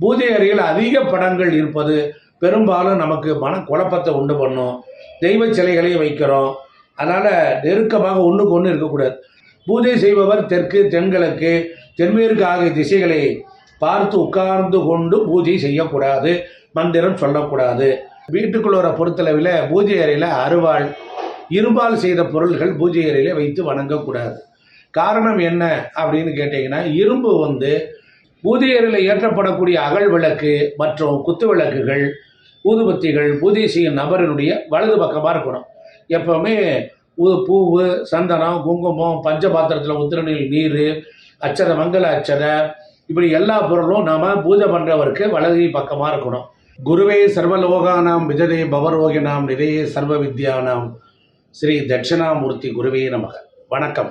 பூஜை அறையில் அதிக படங்கள் இருப்பது பெரும்பாலும் நமக்கு மன குழப்பத்தை உண்டு பண்ணும். தெய்வ சிலைகளையும் வைக்கிறோம். அதனால் நெருக்கமாக ஒன்றுக்கு ஒன்று இருக்கக்கூடாது. பூஜை செய்பவர் தெற்கு தென்கிழக்கு தென்மேற்கு ஆகிய திசைகளை பார்த்து உட்கார்ந்து கொண்டு பூஜை செய்யக்கூடாது. மந்திரம் சொல்லக்கூடாது. வீட்டுக்குள்ளோர பொறுத்தளவில் பூஜை அறையில் அருவாள் இரும்பால் செய்த பொருள்கள் பூஜை அறையில் வைத்து வணங்கக்கூடாது. காரணம் என்ன அப்படின்னு கேட்டிங்கன்னா இரும்பு வந்து பூஜை ஏற்றப்படக்கூடிய அகல் விளக்கு மற்றும் குத்து விளக்குகள் ஊதுபத்திகள் பூஜை செய்யும் நபரினுடைய வலது பக்கமாக இருக்கணும். எப்போவுமே பூவு சந்தனம் குங்குமம் பஞ்ச பாத்திரத்தில் உத்திரநீர் நீர் அச்சதை மங்கள அச்சத இப்படி எல்லா பொருளும் நாம் பூஜை பண்ணுறவருக்கு வலது பக்கமாக இருக்கணும். குருவே சர்வலோகானாம் விஜதே பவரோகினாம் நிதையே சர்வ வித்யானாம் ஸ்ரீ தட்சிணாமூர்த்தி குருவே நமக. வணக்கம்.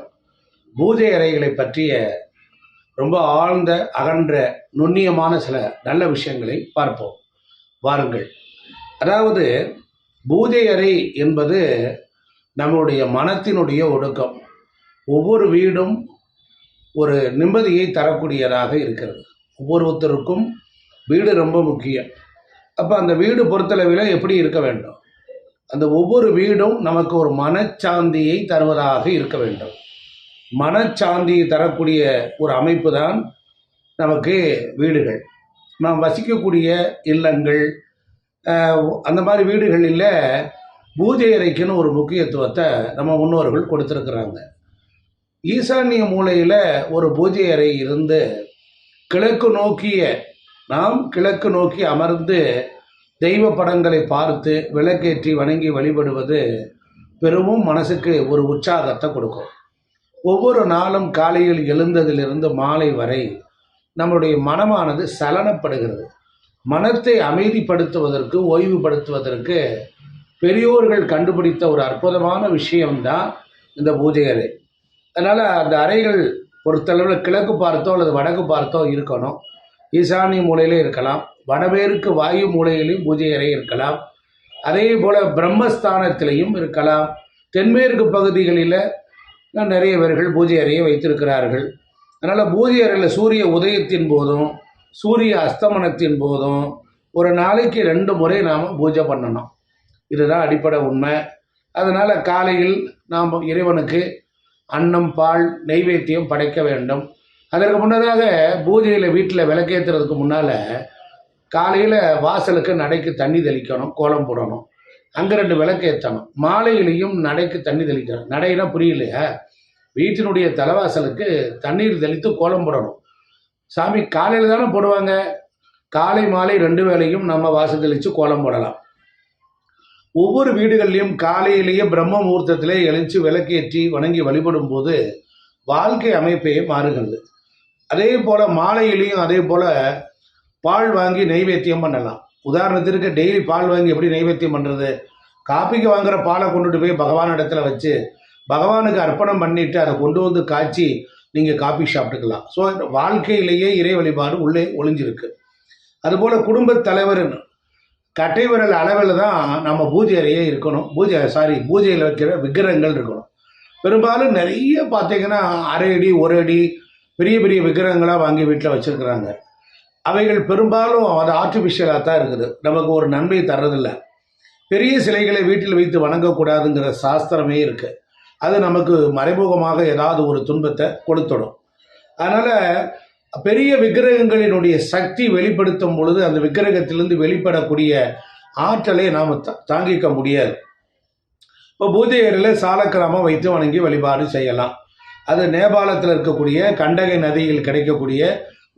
பூஜை அறைகளை பற்றிய ரொம்ப ஆழ்ந்த அகன்ற நுண்ணியமான சில நல்ல விஷயங்களை பார்ப்போம். வாருங்கள். அதாவது பூஜை அறை என்பது நம்முடைய மனத்தினுடைய ஒடுக்கம். ஒவ்வொரு வீடும் ஒரு நிம்மதியை தரக்கூடியதாக இருக்கிறது. ஒவ்வொருத்தருக்கும் வீடு ரொம்ப முக்கியம். அப்போ அந்த வீடு பொறுத்தளவில் எப்படி இருக்க வேண்டும்? அந்த ஒவ்வொரு வீடும் நமக்கு ஒரு மனச்சாந்தியை தருவதாக இருக்க வேண்டும். மனச்சாந்தியை தரக்கூடிய ஒரு அமைப்பு தான் நமக்கு வீடுகள். நாம் வசிக்கக்கூடிய இல்லங்கள் அந்த மாதிரி வீடுகளில் பூஜை அறைக்குன்னு ஒரு முக்கியத்துவத்தை நம்ம முன்னோர்கள் கொடுத்துருக்குறாங்க. ஈசானிய மூலையில் ஒரு பூஜை அறை இருந்து கிழக்கு நோக்கிய நாம் கிழக்கு நோக்கி அமர்ந்து தெய்வ படங்களை பார்த்து விளக்கேற்றி வணங்கி வழிபடுவது பெருமும் மனசுக்கு ஒரு உற்சாகத்தை கொடுக்கும். ஒவ்வொரு நாளும் காலையில் எழுந்ததிலிருந்து மாலை வரை நம்முடைய மனமானது சலனப்படுகிறது. மனத்தை அமைதிப்படுத்துவதற்கு ஓய்வுபடுத்துவதற்கு பெரியோர்கள் கண்டுபிடித்த ஒரு அற்புதமான விஷயம்தான் இந்த பூஜை அறை. அதனால் அந்த அறைகள் பொறுத்தளவில் கிழக்கு பார்த்தோ அல்லது வடக்கு பார்த்தோ இருக்கணும். ஈசானிய மூலையிலே இருக்கலாம். வடமேற்கு வாயு மூலையிலையும் பூஜை அறை இருக்கலாம். அதே போல் பிரம்மஸ்தானத்திலையும் இருக்கலாம். தென்மேற்கு பகுதிகளில் நிறைய பேர்கள் பூஜை அறையை வைத்திருக்கிறார்கள். அதனால் பூஜை அறையில் சூரிய உதயத்தின் போதும் சூரிய அஸ்தமனத்தின் போதும் ஒரு நாளைக்கு ரெண்டு முறை நாம் பூஜை பண்ணணும். இதுதான் அடிப்படை உண்மை. அதனால் காலையில் நாம் இறைவனுக்கு அன்னம் பால் நெய்வேத்தியம் படைக்க வேண்டும். அதற்கு முன்னதாக பூஜையில் வீட்டில் விளக்கேற்றுறதுக்கு முன்னால் காலையில் வாசலுக்கு நடைக்கு தண்ணி தெளிக்கணும் கோலம் போடணும். அங்கே ரெண்டு விளக்கு ஏற்றணும் மாலையிலையும் நடைக்கு தண்ணி தெளிக்கணும் நடைனா புரியலையா? வீட்டினுடைய தலைவாசலுக்கு தண்ணீர் தெளித்து கோலம் போடணும். சாமி காலையில் தானே போடுவாங்க? காலை மாலை ரெண்டு வேளையும் நம்ம வாசல் தெளித்து கோலம் போடலாம். ஒவ்வொரு வீடுகள்லையும் காலையிலேயே பிரம்ம முகூர்த்தத்திலே எழுச்சி விளக்கேற்றி வணங்கி வழிபடும் போது வாழ்க்கை அமைப்பே மாறுகிறது. அதே போல் மாலையிலையும் அதே போல் பால் வாங்கி நெய்வேத்தியம் பண்ணலாம். உதாரணத்திற்கு டெய்லி பால் வாங்கி எப்படி நெய்வேத்தியம் பண்ணுறது காப்பிக்கு வாங்குற பாலை கொண்டுட்டு போய் பகவான் இடத்துல வச்சு பகவானுக்கு அர்ப்பணம் பண்ணிட்டு அதை கொண்டு வந்து காய்ச்சி நீங்கள் காப்பி சாப்பிட்டுக்கலாம். ஸோ வாழ்க்கையிலேயே இறை வழிபாடு உள்ளே ஒளிஞ்சிருக்கு. அதுபோல் குடும்பத் தலைவர்னு கட்டை விரல் அளவில் தான் நம்ம பூஜை அறையே இருக்கணும். பூஜை சாரி பூஜையில் வைக்கிற விக்கிரகங்கள் இருக்கணும். பெரும்பாலும் நிறைய பார்த்தீங்கன்னா அரை அடி ஒரு அடி பெரிய பெரிய விக்கிரகங்களாக வாங்கி வீட்டில் வச்சுருக்குறாங்க. அவைகள் பெரும்பாலும் அது ஆர்டிஃபிஷியலாக தான் இருக்குது. நமக்கு ஒரு நன்மை தர்றதில்லை. பெரிய சிலைகளை வீட்டில் வைத்து வணங்கக்கூடாதுங்கிற சாஸ்திரமே இருக்குது அது நமக்கு மறைமுகமாக ஏதாவது ஒரு துன்பத்தை கொடுத்துடும். அதனால் பெரிய விக்கிரகங்களினுடைய சக்தி வெளிப்படுத்தும் பொழுது அந்த விக்கிரகத்திலிருந்து வெளிப்படக்கூடிய ஆற்றலை நாம் த தாங்கிக்க முடியாது. இப்போ பூஜை சாலக்கிராமம் வைத்து வணங்கி வழிபாடு செய்யலாம். அது நேபாளத்தில் இருக்கக்கூடிய கண்டகை நதியில் கிடைக்கக்கூடிய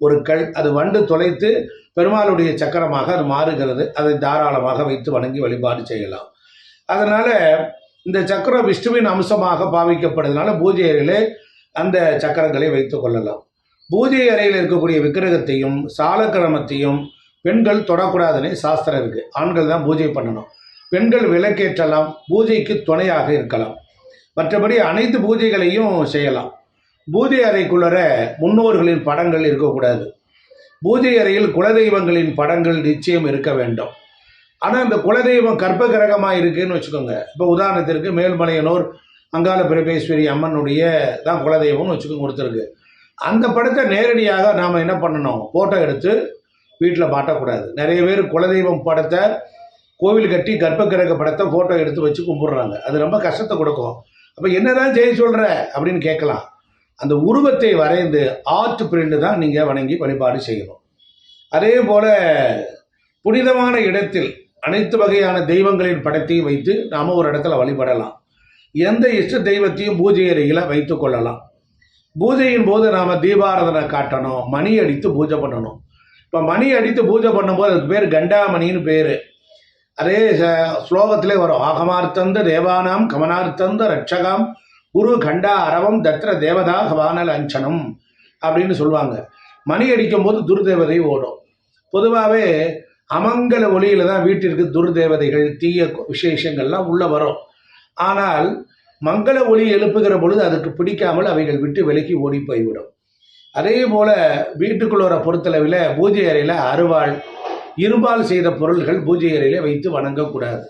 ஒரு கல் அது வண்டு தொலைத்து பெருமாளுடைய சக்கரமாக அது மாறுகிறது. அதை தாராளமாக வைத்து வணங்கி வழிபாடு செய்யலாம். அதனால் இந்த சக்கரம் விஷ்ணுவின் அம்சமாக பாவிக்கப்படுறதுனால பூஜை அறையிலே அந்த சக்கரங்களை வைத்து கொள்ளலாம். பூஜை அறையில் இருக்கக்கூடிய விக்கிரகத்தையும் சாலக்கிரமத்தையும் பெண்கள் தொடக்கூடாதுன்னு சாஸ்திரம் இருக்குது ஆண்கள் தான் பூஜை பண்ணணும். பெண்கள் விளக்கேற்றலாம் பூஜைக்கு துணையாக இருக்கலாம். மற்றபடி அனைத்து பூஜைகளையும் செய்யலாம். பூஜை அறைக்குள்ளர முன்னோர்களின் படங்கள் இருக்கக்கூடாது. பூஜை அறையில் குலதெய்வங்களின் படங்கள் நிச்சயம் இருக்க வேண்டும். ஆனால் இந்த குலதெய்வம் கர்ப்ப கிரகமாக இருக்குன்னு வச்சுக்கோங்க. இப்போ உதாரணத்திற்கு மேல்மலையனூர் அங்காள பிரபேஸ்வரி அம்மனுடைய தான் குலதெய்வம்னு வச்சுக்கோங்க கொடுத்துருக்கு. அந்த படத்தை நேரடியாக நாம் என்ன பண்ணணும்? ஃபோட்டோ எடுத்து வீட்டில் மாட்டக்கூடாது. நிறைய பேர் குலதெய்வம் படத்தை கோவில் கட்டி கர்ப்பகிரக படத்தை ஃபோட்டோ எடுத்து வச்சு கும்பிட்றாங்க. அது ரொம்ப கஷ்டத்தை கொடுக்கும். அப்போ என்னதான் செய்ய சொல்கிற அப்படின்னு கேட்கலாம். அந்த உருவத்தை வரைந்து ஆர்ட் பிரிண்ட் தான் நீங்கள் வணங்கி வழிபாடு செய்யணும். அதே போல் புனிதமான இடத்தில் அனைத்து வகையான தெய்வங்களின் படத்தையும் வைத்து நாம் ஒரு இடத்துல வழிபடலாம். எந்த இஷ்ட தெய்வத்தையும் பூஜை அறையில் வைத்து கொள்ளலாம். பூஜையின் போது நாம் தீபாராதனை காட்டணும் மணி அடித்து பூஜை பண்ணணும். இப்போ மணி அடித்து பூஜை பண்ணும்போது அதுக்கு பேர் கண்டாமணின்னு பேர். அதே ச- ஸ்லோகத்திலே வரும் ஆகமார்த்தந்த தேவானாம் கமனார்த்தந்த ரட்சகாம் குரு கண்டா அரவம் தத்ர தேவதா ஹவான அஞ்சனம் அப்படின்னு சொல்லுவாங்க. மணி அடிக்கும் போது துர்தேவதை ஓடும். பொதுவாகவே அமங்கல ஒளியில தான் வீட்டிற்கு துர்தேவதைகள் தீய விசேஷங்கள்லாம் உள்ள வரும். ஆனால் மங்கள ஒளி எழுப்புகிற பொழுது அதுக்கு பிடிக்காமல் அவைகள் விட்டு விலகி ஓடி போய்விடும். அதே போல வீட்டுக்குள்ளோர பொறுத்தளவில் பூஜை அறையில் அருவாள் இரும்பால் செய்த பொருள்கள் பூஜை அறையில் வைத்து வணங்கக்கூடாது.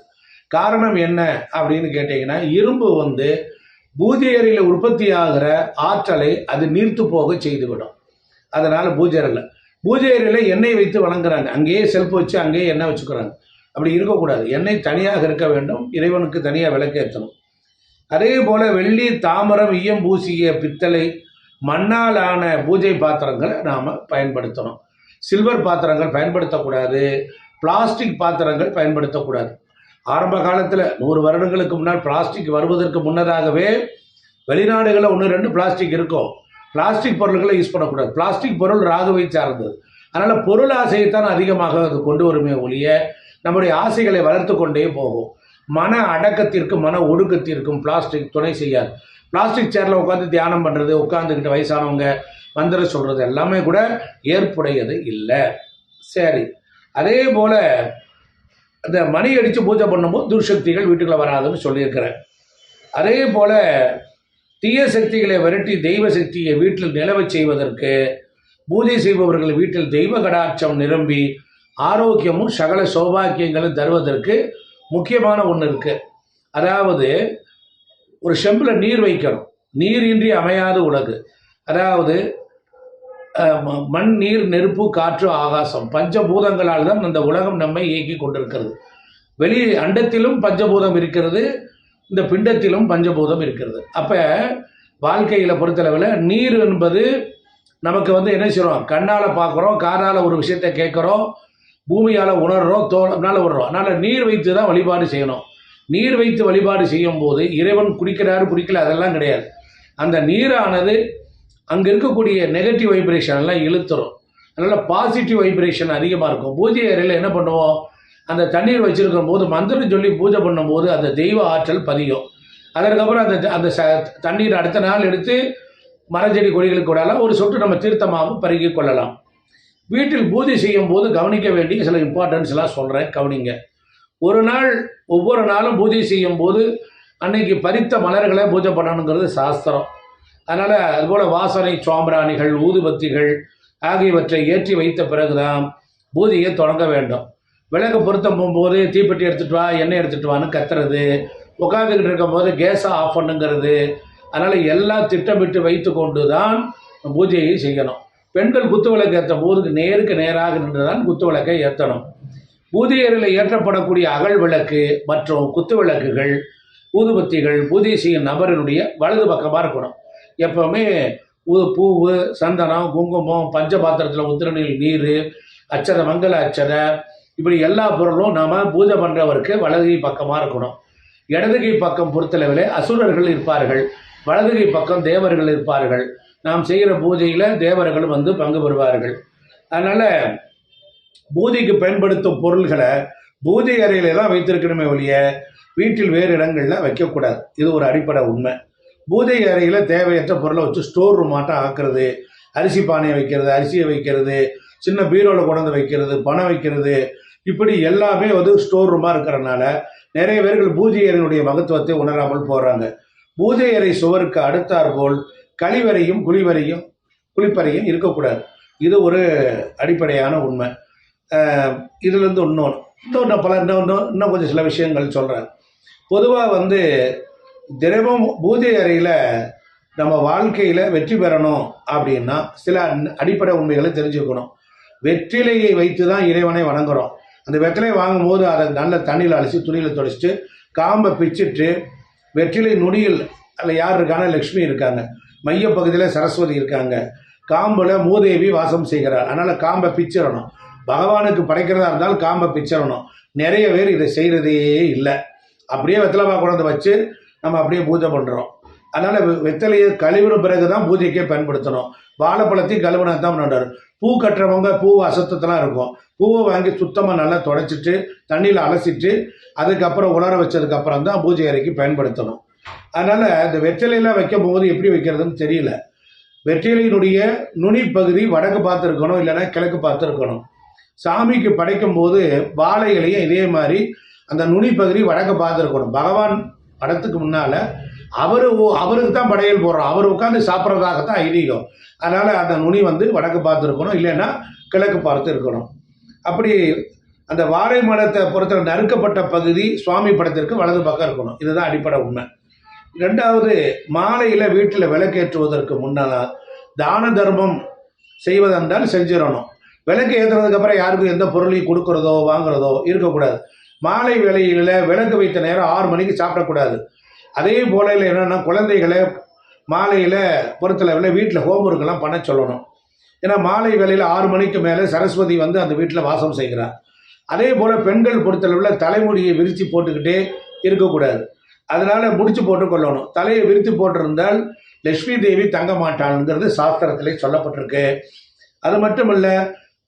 காரணம் என்ன அப்படின்னு கேட்டிங்கன்னா இரும்பு வந்து பூஜையறையில் உற்பத்தி ஆகிற ஆற்றலை அது நீர்த்து போக செய்துவிடும். அதனால் பூஜை அறையில் பூஜை எண்ணெய் வைத்து வணங்குறாங்க. அங்கேயே செல்ஃப் வச்சு அங்கேயே எண்ணெய் வச்சுக்கிறாங்க. அப்படி இருக்கக்கூடாது. எண்ணெய் தனியாக இருக்க வேண்டும். இறைவனுக்கு தனியாக விளக்கேற்றணும். அதே போல் வெள்ளி தாமரம் ஈயம் பூசிய பித்தளை மண்ணாலான பூஜை பாத்திரங்களை நாம் பயன்படுத்தணும். சில்வர் பாத்திரங்கள் பயன்படுத்தக்கூடாது. பிளாஸ்டிக் பாத்திரங்கள் பயன்படுத்தக்கூடாது. ஆரம்ப காலத்தில் நூறு வருடங்களுக்கு முன்னால் பிளாஸ்டிக் வருவதற்கு முன்னதாகவே வெளிநாடுகளில் ஒன்று ரெண்டு பிளாஸ்டிக் இருக்கும். பிளாஸ்டிக் பொருள்களை யூஸ் பண்ணக்கூடாது. பிளாஸ்டிக் பொருள் ராகுவை சார்ந்தது. அதனால் பொருள் ஆசையைத்தான் அதிகமாக அது கொண்டு வருமே ஒழிய நம்முடைய ஆசைகளை வளர்த்து கொண்டே போகும். மன அடக்கத்திற்கும் மன ஒடுக்கத்திற்கும் பிளாஸ்டிக் துணை செய்யாது. பிளாஸ்டிக் சேரில் உட்காந்து தியானம் பண்ணுறது உட்காந்துக்கிட்டு வயசானவங்க மந்திர சொல்கிறது எல்லாமே கூட ஏற்புடையது இல்லை. சரி. அதே போல் அந்த மணி அடித்து பூஜை பண்ணும்போது துர்சக்திகள் வீட்டுக்குள்ள வராதுன்னு சொல்லியிருக்கிறேன் அதே போல் தீய சக்திகளை விரட்டி தெய்வ சக்தியை வீட்டில் நிலவச் செய்வதற்கு பூஜை செய்பவர்கள் வீட்டில் தெய்வ கடாட்சம் நிரம்பி ஆரோக்கியமும் சகல சௌபாக்கியங்களும் தருவதற்கு முக்கியமான ஒன்று இருக்குது அதாவது ஒரு செம்பில் நீர் வைக்கணும். நீரின்றி அமையாத உலகு. அதாவது மண் நீர் நெருப்பு காற்று ஆகாசம் பஞ்சபூதங்களால் தான் இந்த உலகம் நம்மை இயக்கி கொண்டிருக்கிறது. வெளி அண்டத்திலும் பஞ்சபூதம் இருக்கிறது இந்த பிண்டத்திலும் பஞ்சபூதம் இருக்கிறது. அப்போ வாழ்க்கையில் பொறுத்தளவில் நீர் என்பது நமக்கு வந்து என்ன செய்கிறோம் கண்ணால் பார்க்குறோம் காதால் ஒரு விஷயத்தை கேட்குறோம் பூமியால் உணர்றோம் தோளால் விடுறோம் அதனால் நீர் வைத்து தான் வழிபாடு செய்யணும். நீர் வைத்து வழிபாடு செய்யும் போது இறைவன் குடிக்கிறாரு குடிக்கல அதெல்லாம் கிடையாது. அந்த நீரானது அங்கே இருக்கக்கூடிய நெகட்டிவ் வைப்ரேஷன் எல்லாம் இழுத்துரும். அதனால் பாசிட்டிவ் வைப்ரேஷன் அதிகமாக இருக்கும். பூஜை அறையில் என்ன பண்ணுவோம்? அந்த தண்ணீர் வச்சிருக்கும் போது மந்திரம் சொல்லி பூஜை பண்ணும்போது அந்த தெய்வ ஆற்றல் பதியும். அதற்கப்புறம் அந்த அந்த ச- தண்ணீர் அடுத்த நாள் எடுத்து மரஞ்செடி கொடிகளுக்கு விடலாம் ஒரு சொட்டு நம்ம தீர்த்தமாகவும் பருகி கொள்ளலாம். வீட்டில் பூஜை செய்யும் போது கவனிக்க வேண்டிய சில இம்பார்ட்டன்ஸ்லாம் சொல்கிறேன் கவனிங்க. ஒரு நாள் ஒவ்வொரு நாளும் பூஜை செய்யும் போது அன்னைக்கு பறித்த மலர்களை பூஜை பண்ணணுங்கிறது சாஸ்திரம். அதனால் அதுபோல் வாசனை சாம்பிராணிகள் ஊதுபத்திகள் ஆகியவற்றை ஏற்றி வைத்த பிறகுதான் பூஜையை தொடங்க வேண்டும். விளக்கு பொருத்தம் போகும்போது தீப்பெட்டி எடுத்துட்டு வா எண்ணெய் எடுத்துட்டு வான்னு கத்துறது. உட்காந்துக்கிட்டு இருக்கும்போது கேஸை ஆஃப் பண்ணுங்கிறது. அதனால் எல்லாம் திட்டமிட்டு வைத்து கொண்டு தான் பூஜையை செய்யணும். பெண்கள் குத்து விளக்கு ஏற்றும் போது நேருக்கு நேராக நின்று தான் குத்து விளக்கை ஏற்றணும் பூஜை ஏற்றப்படக்கூடிய அகல் விளக்கு மற்றும் குத்து விளக்குகள் ஊதுபத்திகள் பூஜை செய்யும் நபரினுடைய வலது பக்கமாக இருக்கணும். எப்பவுமே பூவு சந்தனம் குங்குமம் பஞ்ச பாத்திரத்தில் உத்திரநீர் நீர் அச்சதை மங்கள அச்சதை இப்படி எல்லா பொருளும் நாம் பூஜை பண்ணுறவருக்கு வலதுகை பக்கமாக இருக்கணும். இடதுகை பக்கம் பொறுத்தளவில் அசுரர்கள் இருப்பார்கள். வலதுகை பக்கம் தேவர்கள் இருப்பார்கள். நாம் செய்கிற பூஜையில் தேவர்கள் வந்து பங்கு பெறுவார்கள். அதனால் பூஜைக்கு பயன்படுத்தும் பொருள்களை பூஜை அறையில தான் வைத்திருக்கணுமே ஒழிய வீட்டில் வேறு இடங்களில் வைக்கக்கூடாது. இது ஒரு அடிப்படை உண்மை. பூஜை அறையில் தேவையற்ற பொருளை வச்சு ஸ்டோர் ரூம் ஆக்குறது அரிசி பானையை வைக்கிறது அரிசியை வைக்கிறது சின்ன பீரோவில் கொண்டு வைக்கிறது பணம் வைக்கிறது இப்படி எல்லாமே வந்து ஸ்டோர் ரூமாக இருக்கிறனால நிறைய பேர்கள் பூஜை அறையினுடைய மகத்துவத்தை உணராமல் போகிறாங்க பூஜை அறை சுவருக்கு அடுத்தாற்போல் கழிவறையும் குளிவறையும் குளிப்பறையும் இருக்கக்கூடாது. இது ஒரு அடிப்படையான உண்மை. இதுலேருந்து இன்னொன்று இன்னும் பல இன்னும் இன்னும் இன்னும் கொஞ்சம் சில விஷயங்கள் சொல்கிறேன் பொதுவாக வந்து தினமும் பூஜை அறையில் நம்ம வாழ்க்கையில் வெற்றி பெறணும் அப்படின்னா சில அடிப்படை உண்மைகளை தெரிஞ்சுக்கணும். வெற்றிலையை வைத்து தான் இறைவனை வணங்குறோம். அந்த வெற்றிலை வாங்கும்போது அதை நல்ல தண்ணியில் அலசி துணியில் துடைச்சிட்டு காம்பை பிச்சிட்டு வெற்றிலை நுனியில் அதில் யார் இருக்காங்க? லக்ஷ்மி இருக்காங்க. மைய பகுதியில் சரஸ்வதி இருக்காங்க. காம்பில் மூதேவி வாசம் செய்கிறார் அதனால் காம்பை பிச்சிடணும். பகவானுக்கு படைக்கிறதா இருந்தால் காம்பை பிச்சிடணும். நிறைய பேர் இதை செய்கிறதே இல்லை. அப்படியே வெத்தலை கொண்டு வச்சு நம்ம அப்படியே பூஜை பண்ணுறோம் அதனால் வெத்தலையை கழுவின பிறகு தான் பூஜைக்கே பயன்படுத்தணும். வாழைப்பழத்தையும் கழுவினா தான் பண்ணுறாரு பூ கட்டுறவங்க பூ அசத்தத்தெல்லாம் இருக்கும். பூவை வாங்கி சுத்தமாக நல்லா தொடச்சிட்டு தண்ணியில் அலசிட்டு அதுக்கப்புறம் உலர வச்சதுக்கப்புறம் தான் பூஜை அறைக்கு பயன்படுத்தணும். அதனால் இந்த வெற்றிலையெல்லாம் வைக்கும் போது எப்படி வைக்கிறதுன்னு தெரியல. வெற்றிலையினுடைய நுனி பகுதி வடக்கு பார்த்துருக்கணும் இல்லைன்னா கிழக்கு பார்த்துருக்கணும். சாமிக்கு படைக்கும் போது வாழை இலையும் இதே மாதிரி அந்த நுனி பகுதி வடக்கு பார்த்துருக்கணும். பகவான் படத்துக்கு முன்னால் அவர் அவருக்கு தான் படையல் போடுறோம். அவர் உட்காந்து சாப்பிட்றதாகத்தான் ஐதீகம். அதனால் அந்த நுனி வந்து வடக்கு பார்த்து இருக்கணும் இல்லைன்னா கிழக்கு பார்த்து இருக்கணும் அப்படி அந்த வாழை மரத்தை பொறுத்த நறுக்கப்பட்ட பகுதி சுவாமி படத்திற்கு வலது பக்கம் இருக்கணும். இதுதான் அடிப்படை உண்மை. ரெண்டாவது மாலையில் வீட்டில் விளக்கேற்றுவதற்கு முன்னால் தான தர்மம் செய்வதென்றால் செஞ்சிடணும். விளக்கு ஏற்றுறதுக்கப்புறம் யாருக்கும் எந்த பொருளையும் கொடுக்குறதோ வாங்குறதோ இருக்கக்கூடாது. மாலை வேளையில் விளக்கு வைத்த நேரம் ஆறு மணிக்கு சாப்பிடக்கூடாது. அதே போல என்னென்னா குழந்தைகளை மாலையில் பொறுத்தளவில் வீட்டில் ஹோம்ஒர்க்கெல்லாம் பண்ண சொல்லணும். ஏன்னா மாலை வேலையில் ஆறு மணிக்கு மேலே சரஸ்வதி வந்து அந்த வீட்டில் வாசம் செய்கிறார். அதே போல் பெண்கள் பொறுத்தளவில் தலைமுடியை விரித்து போட்டுக்கிட்டே இருக்கக்கூடாது. அதனால முடிச்சு போட்டு கொள்ளணும். தலையை விரித்து போட்டிருந்தால் லட்சுமி தேவி தங்க மாட்டாளுங்கிறது சாஸ்திரத்திலே சொல்லப்பட்டிருக்கு. அது மட்டும் இல்லை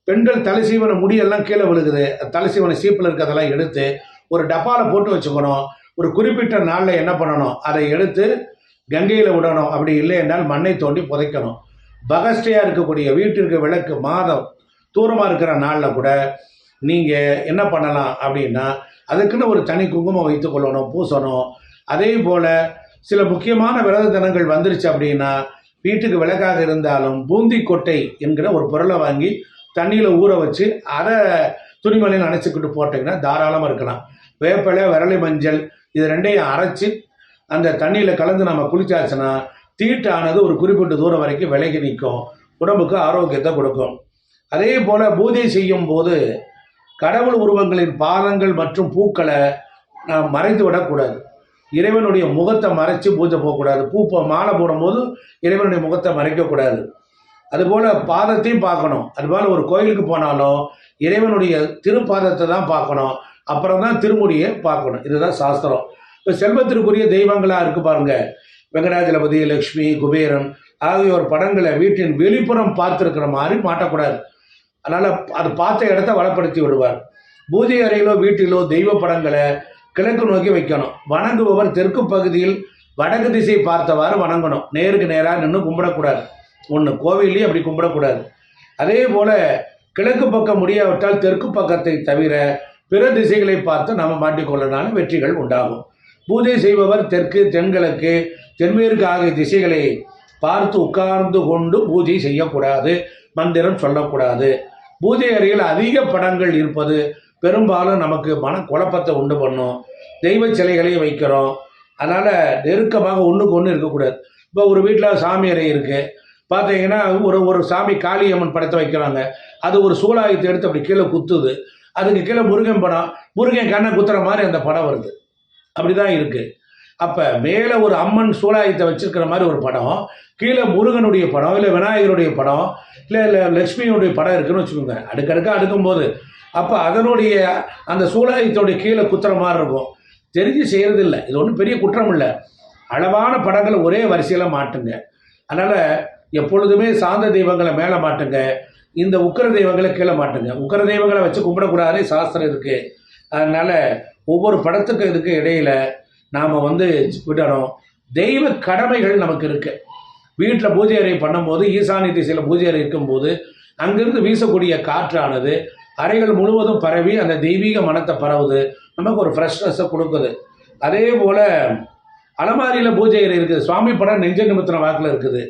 பெண்கள் தலை சீவன முடியெல்லாம் கீழே விழுகுது. தலை சீவன சீப்பில் இருக்கிறதெல்லாம் எடுத்து ஒரு டப்பாவில் போட்டு வச்சுக்கணும். ஒரு குறிப்பிட்ட நாளில் என்ன பண்ணணும்? அதை எடுத்து கங்கையில் விடணும். அப்படி இல்லை என்றால் மண்ணை தோண்டி புதைக்கணும். பகஸ்டையாக இருக்கக்கூடிய வீட்டிற்கு விளக்கு மாதம் தூரமாக இருக்கிற நாளில் கூட நீங்கள் என்ன பண்ணலாம் அப்படின்னா அதுக்குன்னு ஒரு தனி குங்குமம் வைத்துக்கொள்ளணும் பூசணும். அதே போல் சில முக்கியமான விரத தினங்கள் வந்துருச்சு அப்படின்னா வீட்டுக்கு விளக்காக இருந்தாலும் பூந்தி கொட்டை என்கிற ஒரு பொருளை வாங்கி தண்ணியில் ஊற வச்சு அதை துணிமலையில் அணைச்சிக்கிட்டு போட்டிங்கன்னா தாராளமாக இருக்கலாம். வேப்பிலை விரலை மஞ்சள் இது ரெண்டையும் அரைச்சி அந்த தண்ணியில் கலந்து நம்ம குளிச்சாச்சுன்னா தீட்டானது ஒரு குறிப்பிட்ட தூரம் வரைக்கும் விலகி நிற்கும். உடம்புக்கு ஆரோக்கியத்தை கொடுக்கும். அதே போல் பூஜை செய்யும் போது கடவுள் உருவங்களின் பாதங்கள் மற்றும் பூக்களை நாம் மறைந்து விடக்கூடாது. இறைவனுடைய முகத்தை மறைச்சு பூஜை போகக்கூடாது. பூ மாலை போடும்போது இறைவனுடைய முகத்தை மறைக்கக்கூடாது. அதுபோல் பாதத்தையும் பார்க்கணும். அதுபோல் ஒரு கோயிலுக்கு போனாலும் இறைவனுடைய திருப்பாதத்தை தான் பார்க்கணும். அப்புறம் தான் திருமுடியை பார்க்கணும். இதுதான் சாஸ்திரம். இப்போ செல்வத்திற்குரிய தெய்வங்களாக இருக்கு பாருங்க. வெங்கடாஜலபதி லக்ஷ்மி குபேரன் ஆகியோர் படங்களை வீட்டின் வெளிப்புறம் பார்த்துருக்கிற மாதிரி மாட்டக்கூடாது. அதனால் அது பார்த்த இடத்த வளப்படுத்தி விடுவார். பூஜை அறையிலோ வீட்டிலோ தெய்வ படங்களை கிழக்கு நோக்கி வைக்கணும். வணங்குபவர் தெற்கு பகுதியில் வடக்கு திசை பார்த்தவாறு வணங்கணும். நேருக்கு நேராக நின்று கும்பிடக்கூடாது. ஒன்று கோவில்லையும் அப்படி கும்பிடக்கூடாது. அதே போல் கிழக்கு பக்கம் முடியாவிட்டால் தெற்கு பக்கத்தை தவிர பிற திசைகளை பார்த்து நாம் மாட்டிக்கொள்ளனாலும் வெற்றிகள் உண்டாகும். பூஜை செய்பவர் தெற்கு தென்கிழக்கு தென்மேற்கு ஆகிய திசைகளை பார்த்து உட்கார்ந்து கொண்டு பூஜை செய்யக்கூடாது. மந்திரம் சொல்லக்கூடாது. பூஜை அறையில் அதிக படங்கள் இருப்பது பெரும்பாலும் நமக்கு மன குழப்பத்தை உண்டு பண்ணும். தெய்வ சிலைகளையும் வைக்கிறோம். அதனால் நெருக்கமாக ஒன்றுக்கு ஒன்று இருக்கக்கூடாது. இப்போ ஒரு வீட்டில் சாமி அறை இருக்குது பார்த்தீங்கன்னா ஒரு ஒரு சாமி காளியம்மன் படத்தை வைக்கிறாங்க. அது ஒரு சூலாயுத்தை எடுத்து அப்படி கீழே குத்துது. அதுக்கு கீழே முருகன் படம். முருகன் கண்ணை குத்துற மாதிரி அந்த படம் வருது. அப்படி தான் இருக்குது அப்போ மேலே ஒரு அம்மன் சூலாயுத்தை வச்சிருக்கிற மாதிரி ஒரு படம். கீழே முருகனுடைய படம் இல்லை விநாயகருடைய படம் இல்லை இல்லை லக்ஷ்மியுடைய படம் இருக்குன்னு வச்சுக்கோங்க. அடுக்கடுக்காக அடுக்கும்போது. அப்போ அதனுடைய அந்த சூலாயுத்தோடைய கீழே குத்துற மாதிரி இருக்கும். தெரிஞ்சு செய்கிறது இல்லை இது ஒன்றும் பெரிய குற்றம் இல்லை. அளவான படங்களை ஒரே வரிசையில் மாட்டுங்க. அதனால் எப்பொழுதுமே சாந்த தெய்வங்களை மேலே மாட்டுங்க. இந்த உக்கர தெய்வங்களை கீழே மாட்டுங்க. உக்கர தெய்வங்களை வச்சு கும்பிடக்கூடாதே சாஸ்திரம் இருக்குது அதனால் ஒவ்வொரு படத்துக்கும் இதுக்கு இடையில நாம் வந்து விடணும். தெய்வ கடமைகள் நமக்கு இருக்கு. வீட்டில் பூஜை அறை பண்ணும்போது ஈசானி திசையில் பூஜை அறை இருக்கும்போது அங்கிருந்து வீசக்கூடிய காற்றானது அறைகள் முழுவதும் பரவி அந்த தெய்வீக மனத்தை பரவுது. நமக்கு ஒரு ஃப்ரெஷ்னஸை கொடுக்குது. அதே போல் அலமாரியில் பூஜை அறை இருக்குது. சுவாமி படம் நெஞ்ச நிமித்தின வாக்கில் இருக்குது.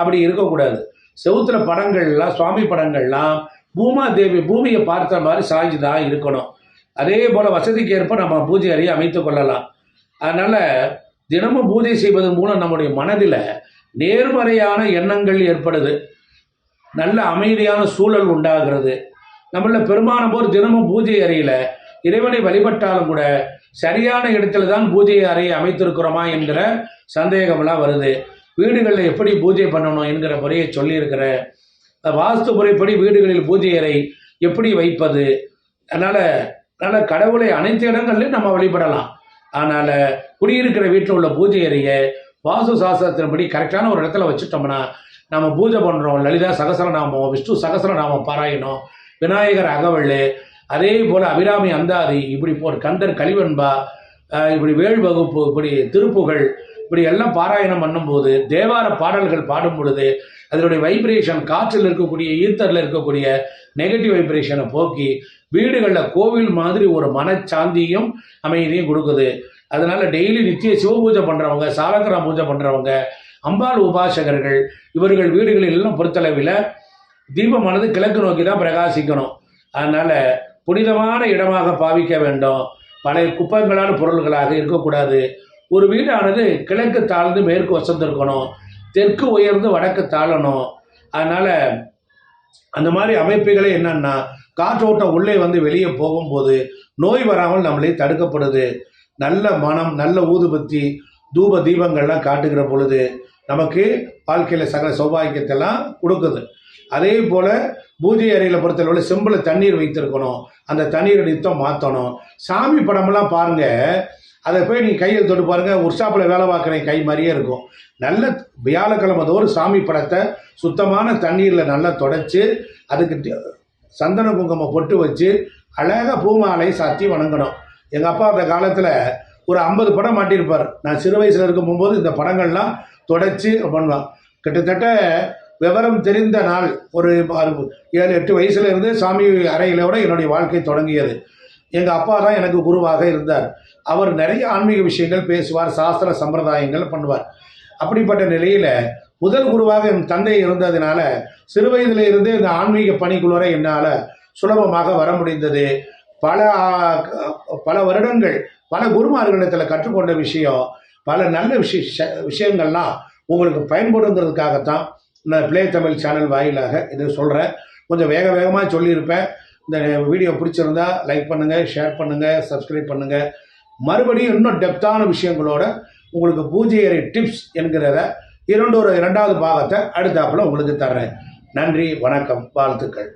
அப்படி இருக்கக்கூடாது. செவுத்துல படங்கள்லாம் சுவாமி படங்கள்லாம் பூமா தேவி பூமியை பார்த்த மாதிரி சாய்ஞ்சு தான் இருக்கணும். அதே போல் வசதிக்கு ஏற்ப நம்ம பூஜை அறையை அமைத்து கொள்ளலாம். அதனால் தினமும் பூஜை செய்வதன் மூலம் நம்முடைய மனதில் நேர்மறையான எண்ணங்கள் ஏற்படுது. நல்ல அமைதியான சூழல் உண்டாகிறது. நம்மள பெரும்பாலான போர் தினமும் பூஜை அறையில் இறைவனை வழிபட்டாலும் கூட சரியான இடத்துல தான் பூஜை அறையை அமைத்திருக்கிறோமா என்கிற சந்தேகம்லாம் வருது. வீடுகளில் எப்படி பூஜை பண்ணணும் என்கிற முறையை சொல்லியிருக்கிற வாஸ்து முறைப்படி வீடுகளில் பூஜை அறை எப்படி வைப்பது? அதனால் அதனால் கடவுளை அனைத்து இடங்கள்லையும் நம்ம வழிபடலாம். அதனால் குடியிருக்கிற வீட்டில் உள்ள பூஜை அறையை வாஸ்து சாஸ்திரத்தின்படி கரெக்டான ஒரு இடத்துல வச்சுட்டோம்னா நம்ம பூஜை பண்ணுறோம் லலிதா சகசரநாமம் விஷ்ணு சகசரநாமம் பாராயணம் விநாயகர் அகவல் அதே போல் அபிராமி அந்தாதி இப்படி போ கந்தர் கலிவன்பா இப்படி வேள் வகுப்பு இப்படி திருப்புகள் இப்படி எல்லாம் பாராயணம் பண்ணும்போது தேவார பாடல்கள் பாடும் பொழுது அதனுடைய வைப்ரேஷன் காற்றில் இருக்கக்கூடிய ஈர்த்தரில் இருக்கக்கூடிய நெகட்டிவ் வைப்ரேஷனை போக்கி வீடுகளில் கோவில் மாதிரி ஒரு மனச்சாந்தியும் அமைதியும் கொடுக்குது. அதனால டெய்லி நித்திய சிவ பூஜை பண்ணுறவங்க சாலக்கிராம் பூஜை பண்ணுறவங்க அம்பாள் உபாசகர்கள் இவர்கள் வீடுகளில் எல்லாம் பொறுத்தளவில் தீபமானது கிழக்கு நோக்கி தான் பிரகாசிக்கணும். அதனால் புனிதமான இடமாக பாவிக்க வேண்டும். பழைய குப்பங்களான பொருள்களாக இருக்கக்கூடாது. ஒரு வீடானது கிழக்கு தாழ்ந்து மேற்கு வசந்திருக்கணும் தெற்கு உயர்ந்து வடக்கு தாழணும். அதனால அந்த மாதிரி அமைப்புகளே என்னன்னா காற்றோட்டம் உள்ளே வந்து வெளியே போகும்போது நோய் வராமல் நம்மளே தடுக்கப்படுது. நல்ல மனம் நல்ல ஊதுபத்தி தூப தீபங்கள்லாம் காட்டுகிற பொழுது நமக்கு வாழ்க்கையில் சகல சௌபாகியத்தெல்லாம் கொடுக்குது. அதே போல் பூஜை அறையில் பொறுத்தளவில் செம்பில் தண்ணீர் வைத்திருக்கணும். அந்த தண்ணீரை நித்தம் மாற்றணும் சாமி படமெல்லாம் பாருங்கள் அதை போய் நீங்கள் கையில் தொட்டு பாருங்க ஒர்க்ஷாப்பில் வேலை பார்க்குற கை மாதிரியே இருக்கும். நல்ல வியாழக்கிழமை தோறும் சாமி படத்தை சுத்தமான தண்ணீரில் நல்லா தொடச்சி அதுக்கு சந்தன குங்குமம் பொட்டு வச்சு அழகாக பூமாலை சாத்தி வணங்கணும். எங்கள் அப்பா அந்த காலத்தில் ஒரு ஐம்பது படம் மாட்டியிருப்பார். நான் சிறு வயசில் இருக்கும் போகும்போது இந்த படங்கள்லாம் தொடச்சி பண்ணுவேன். கிட்டத்தட்ட விவரம் தெரிந்த நாள் ஒரு ஏழு எட்டு வயசுல இருந்து சாமி விட என்னுடைய வாழ்க்கை தொடங்கியது. எங்கள் அப்பா தான் எனக்கு குருவாக இருந்தார். அவர் நிறைய ஆன்மீக விஷயங்கள் பேசுவார் சாஸ்திர சம்பிரதாயங்கள் பண்ணுவார். அப்படிப்பட்ட நிலையில் முதல் குருவாக என் தந்தை இருந்ததுனால சிறு வயதில் இருந்தே இந்த ஆன்மீக பணிக்குள்ளர என்னால் சுலபமாக வர முடிந்தது. பல பல வருடங்கள் பல குருமார்களிடத்தில் கற்றுக்கொண்ட விஷயம் பல நல்ல விஷய விஷயங்கள்லாம் உங்களுக்கு பயன்படுங்கிறதுக்காகத்தான் நான் பிளே தமிழ் சேனல் வாயிலாக இதை சொல்கிறேன் கொஞ்சம் வேக வேகமாக சொல்லியிருப்பேன். இந்த வீடியோ பிடிச்சிருந்தா லைக் பண்ணுங்கள் ஷேர் பண்ணுங்கள் சப்ஸ்கிரைப் பண்ணுங்கள் மறுபடியும் இன்னும் டெப்த்தான விஷயங்களோட உங்களுக்கு பூஜை அறை டிப்ஸ் என்கிறத இரண்டு ஒரு இரண்டாவது பாகத்தை அடுத்தாப்புல உங்களுக்கு தர்றேன். நன்றி வணக்கம் வாழ்த்துக்கள்.